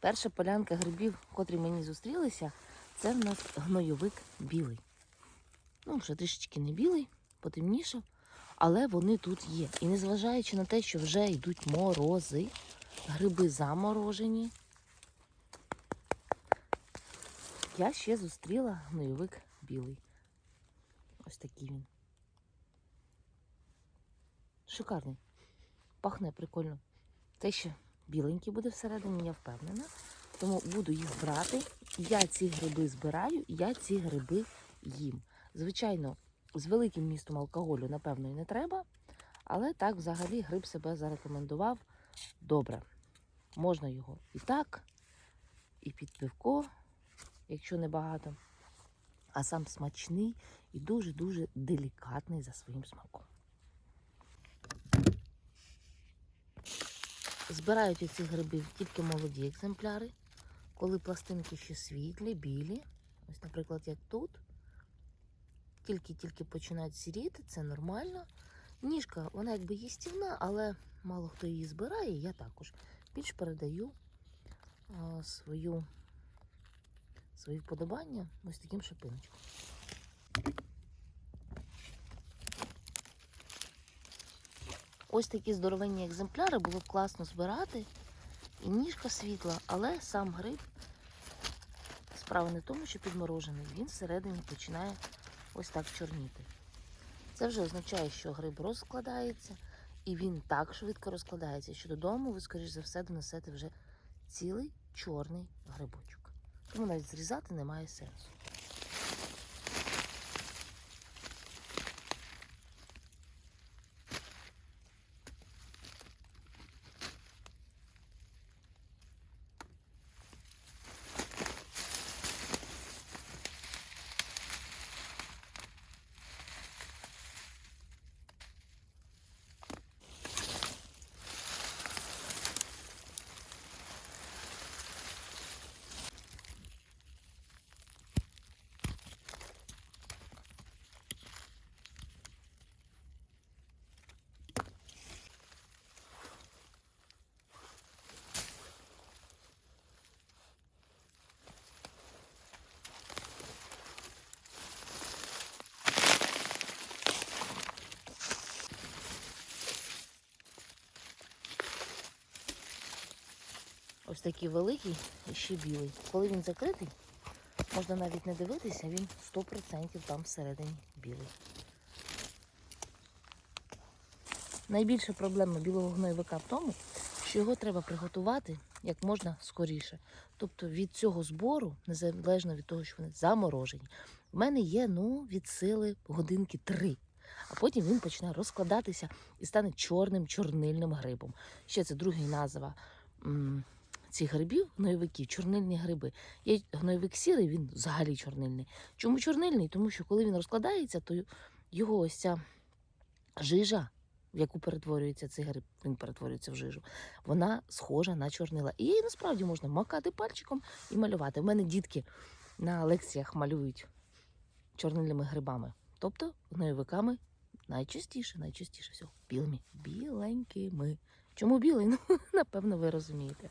Перша полянка грибів, котрі мені зустрілися, це в нас гнойовик білий. Ну, вже трішечки не білий, потемнішав, але вони тут є. І незважаючи на те, що вже йдуть морози, гриби заморожені, я ще зустріла гнойовик білий. Ось такий він. Шикарний. Пахне прикольно. Те, що біленький буде всередині, я впевнена. Тому буду їх брати. Я ці гриби збираю, я ці гриби їм. Звичайно, з великим містом алкоголю, напевно, і не треба. Але так взагалі гриб себе зарекомендував добре. Можна його і так, і під пивко, якщо не багато. А сам смачний і дуже-дуже делікатний за своїм смаком. Збирають оці гриби тільки молоді екземпляри, коли пластинки ще світлі, білі. Ось, наприклад, як тут. Тільки-тільки починають сіріти, це нормально. Ніжка, вона якби їстівна, але мало хто її збирає, я також більш передаю а, свою, свої вподобання ось таким шипиночком. Ось такі здоровенні екземпляри було б класно збирати. І ніжка світла, але сам гриб справа не в тому, що підморожений, він всередині починає ось так чорніти. Це вже означає, що гриб розкладається, і він так швидко розкладається, що додому ви, скоріш за все, донесете вже цілий чорний грибочок. Тому навіть зрізати немає сенсу. Ось такий великий і ще білий. Коли він закритий, можна навіть не дивитися, він 100% там всередині білий. Найбільша проблема білого гнойовика в тому, що його треба приготувати як можна скоріше. Тобто від цього збору, незалежно від того, що вони заморожені, в мене є ну, від сили годинки три. А потім він почне розкладатися і стане чорним чорнильним грибом. Ще це друга назва цих грибів, гнойовиків, чорнильні гриби. Є гнойовик сірий, він взагалі чорнильний. Чому чорнильний? Тому що коли він розкладається, то його ось ця жижа, в яку перетворюється цей гриб, він перетворюється в жижу, вона схожа на чорнила. І її насправді можна макати пальчиком і малювати. У мене дітки на лекціях малюють чорнильними грибами, тобто гнойовиками найчастіше, найчастіше всього білими, біленькими. Чому білий? Ну, напевно, ви розумієте.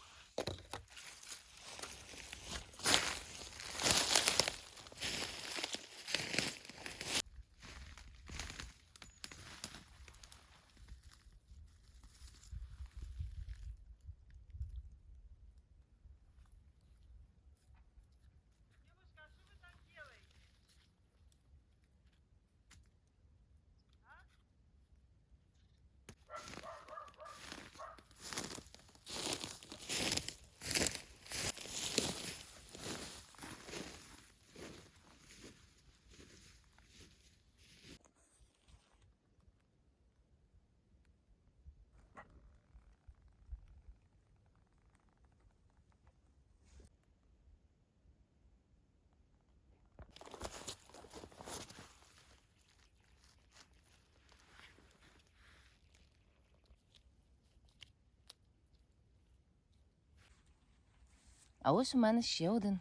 А ось у мене ще один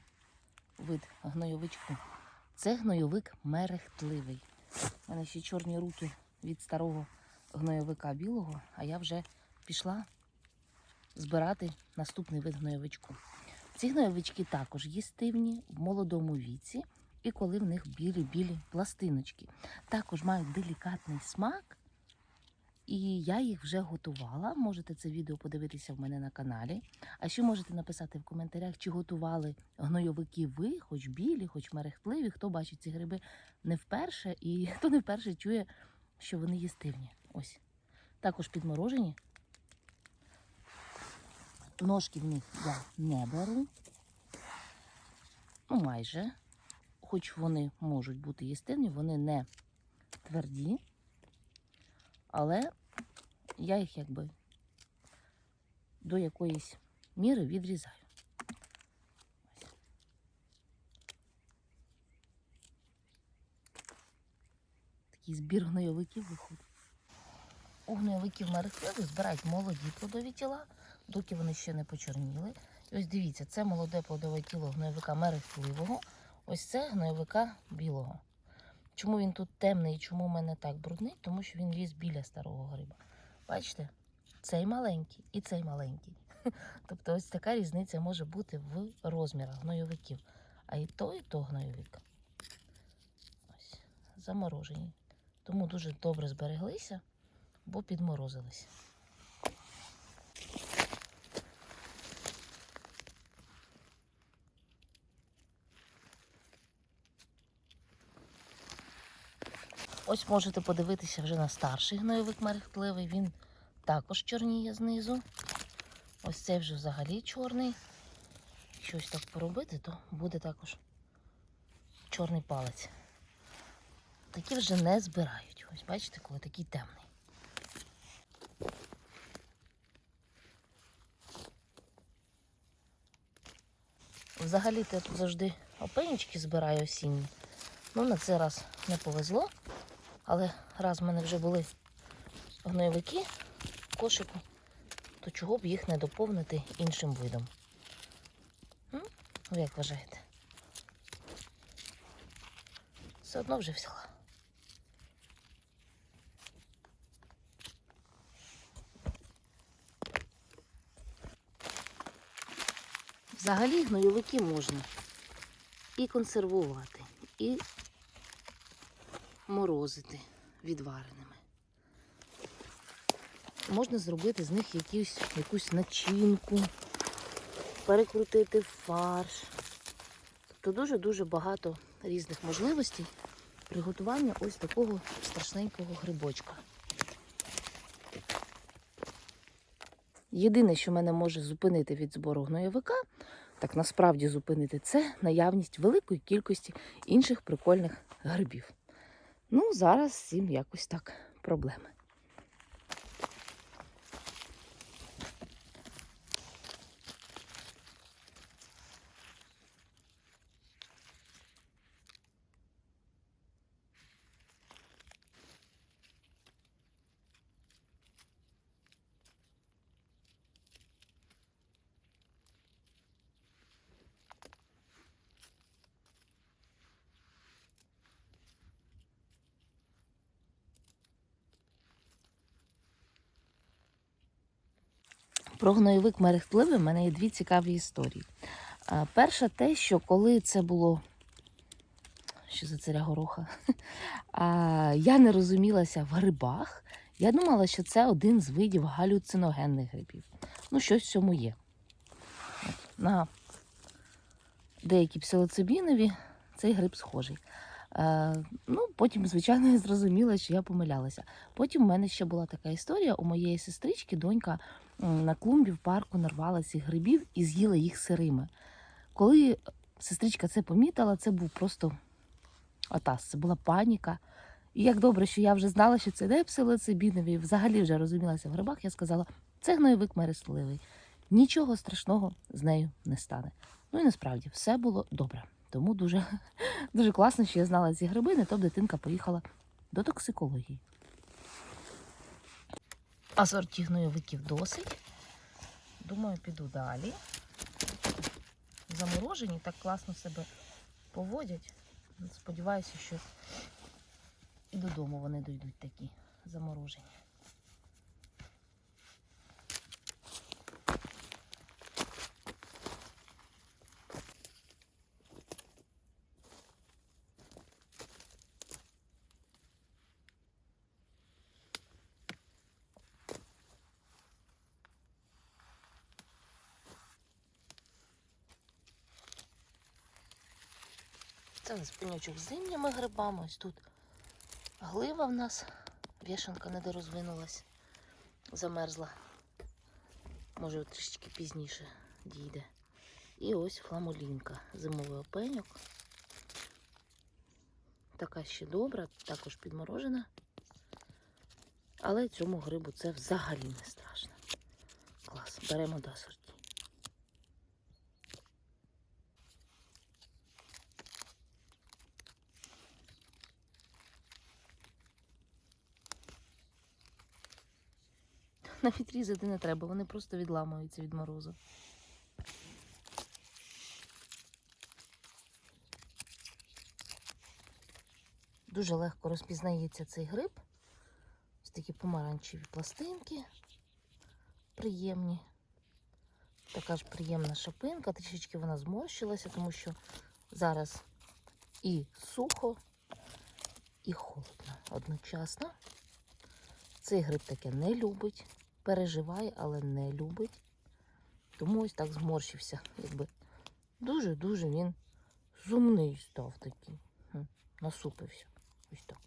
вид гнойовичку. Це гнойовик мерехтливий. У мене ще чорні руки від старого гнойовика білого, а я вже пішла збирати наступний вид гнойовичку. Ці гнойовички також їстивні в молодому віці, і коли в них білі-білі пластиночки. Також мають делікатний смак, і я їх вже готувала. Можете це відео подивитися в мене на каналі. А ще можете написати в коментарях, чи готували гнойовики ви, хоч білі, хоч мерехтливі, хто бачить ці гриби не вперше, і хто не вперше чує, що вони їстивні. Ось. Також підморожені. Ножки в них я не беру. Ну, майже. Хоч вони можуть бути їстивні, вони не тверді. Але я їх якби до якоїсь міри відрізаю. Такий збір гнойовиків виходить. У гнойовиків мерехтливих збирають молоді плодові тіла, доки вони ще не почорніли. І ось дивіться, це молоде плодове тіло гнойовика мерехтливого, ось це гнойовика білого. Чому він тут темний і чому в мене так брудний? Тому що він ліз біля старого гриба. Бачите? Цей маленький і цей маленький. Тобто ось така різниця може бути в розмірах гнойовиків. А і то, і то гнойовик. Ось, заморожені. Тому дуже добре збереглися, бо підморозилися. Ось можете подивитися вже на старший гнойовик мерехтливий. Він також чорніє знизу. Ось цей вже взагалі чорний. Щось так поробити, то буде також чорний палець. Такі вже не збирають. Ось бачите, коли такий темний. Взагалі то я тут завжди опенічки збираю осінні. Ну, на цей раз не повезло. Але раз в мене вже були гнойовики в кошику, то чого б їх не доповнити іншим видом? Ви як вважаєте? Все одно вже взяла. Взагалі гнойовики можна і консервувати, і морозити відвареними. Можна зробити з них якусь, якусь начинку, перекрутити фарш. Тобто дуже-дуже багато різних можливостей приготування ось такого страшненького грибочка. Єдине, що мене може зупинити від збору гнойовика, так насправді зупинити, це наявність великої кількості інших прикольних грибів. Ну, зараз з цим якось так проблеми. Про гнойовик мерехтливий в мене є дві цікаві історії. Перша те, що коли це було. Що за царя гороха? А, я не розумілася в грибах. Я думала, що це один з видів галюциногенних грибів. Ну, щось в цьому є. На деякі псилоцибінові цей гриб схожий. Е, ну, потім, звичайно, я зрозуміла, що я помилялася. Потім в мене ще була така історія. У моєї сестрички донька на клумбі в парку нарвала цих грибів і з'їла їх сирими. Коли сестричка це помітила, це був просто атас, це була паніка. І як добре, що я вже знала, що це не псилоцибінові, взагалі вже розумілася в грибах, я сказала, це гнойовик мерестливий. Нічого страшного з нею не стане. Ну і насправді все було добре. Тому дуже, дуже класно, що я знала ці гриби, не то дитинка поїхала до токсикології. А сортів гнойовиків досить. Думаю, піду далі. Заморожені так класно себе поводять. Сподіваюся, що і додому вони дійдуть такі заморожені. Це у з зимніми грибами. Ось тут глива в нас. Вішенка не дорозвинулась, замерзла. Може, трішечки пізніше дійде. І ось фламулінка, зимовий опеньок. Така ще добра, також підморожена. Але цьому грибу це взагалі не страшно. Клас, беремо до Навіть різати не треба, вони просто відламуються від морозу. Дуже легко розпізнається цей гриб. Ось такі помаранчеві пластинки. Приємні. Така ж приємна шапинка. Трішечки вона зморщилася, тому що зараз і сухо, і холодно одночасно. Цей гриб таке не любить, переживає, але не любить. Тому ось так зморщився. Дуже-дуже він сумний став такий. Насупився. Ось так.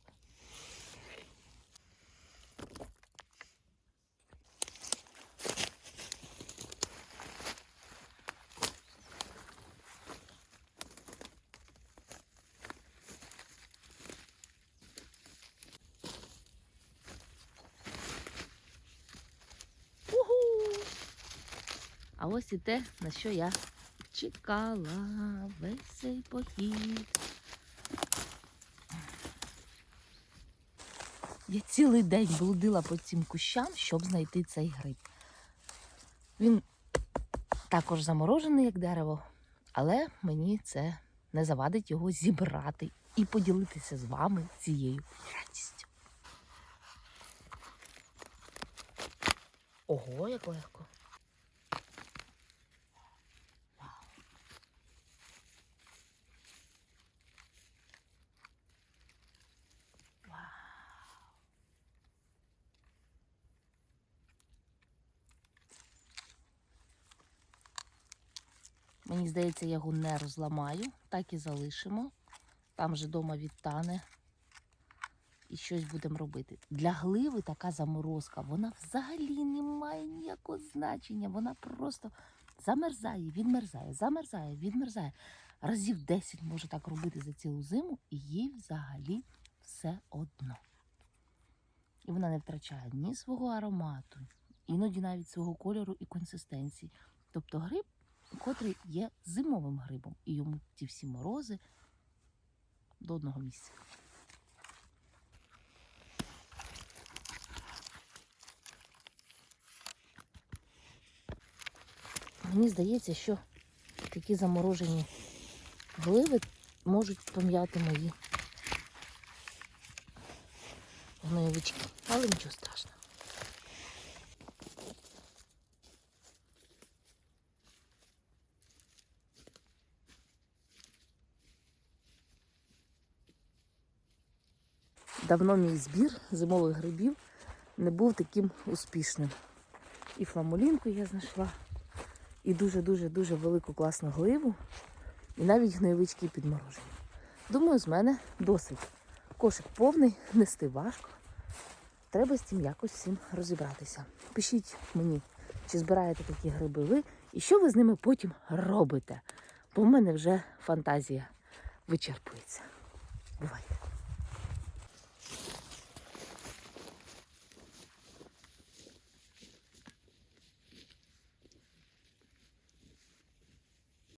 А ось і те, на що я чекала весь цей похід. Я цілий день блудила по цим кущам, щоб знайти цей гриб. Він також заморожений, як дерево, але мені це не завадить його зібрати і поділитися з вами цією радістю. Ого, як легко. Мені здається, я його не розламаю, так і залишимо. Там же дома відтане. І щось будемо робити. Для гливи така заморозка, вона взагалі не має ніякого значення. Вона просто замерзає, відмерзає, замерзає, відмерзає. Разів 10 може так робити за цілу зиму, і їй взагалі все одно. І вона не втрачає ні свого аромату, іноді навіть свого кольору і консистенції. Тобто гриб, котрий є зимовим грибом, і йому ті всі морози до одного місця. Мені здається, що такі заморожені гливи можуть пом'яти мої гноєвички. Але нічого страшного. Давно мій збір зимових грибів не був таким успішним. І фламулінку я знайшла, і дуже-дуже-дуже велику класну гливу, і навіть гноєвички підморожені. Думаю, з мене досить. Кошик повний, нести важко. Треба з цим якось всім розібратися. Пишіть мені, чи збираєте такі гриби ви, і що ви з ними потім робите. Бо в мене вже фантазія вичерпується. Бувайте!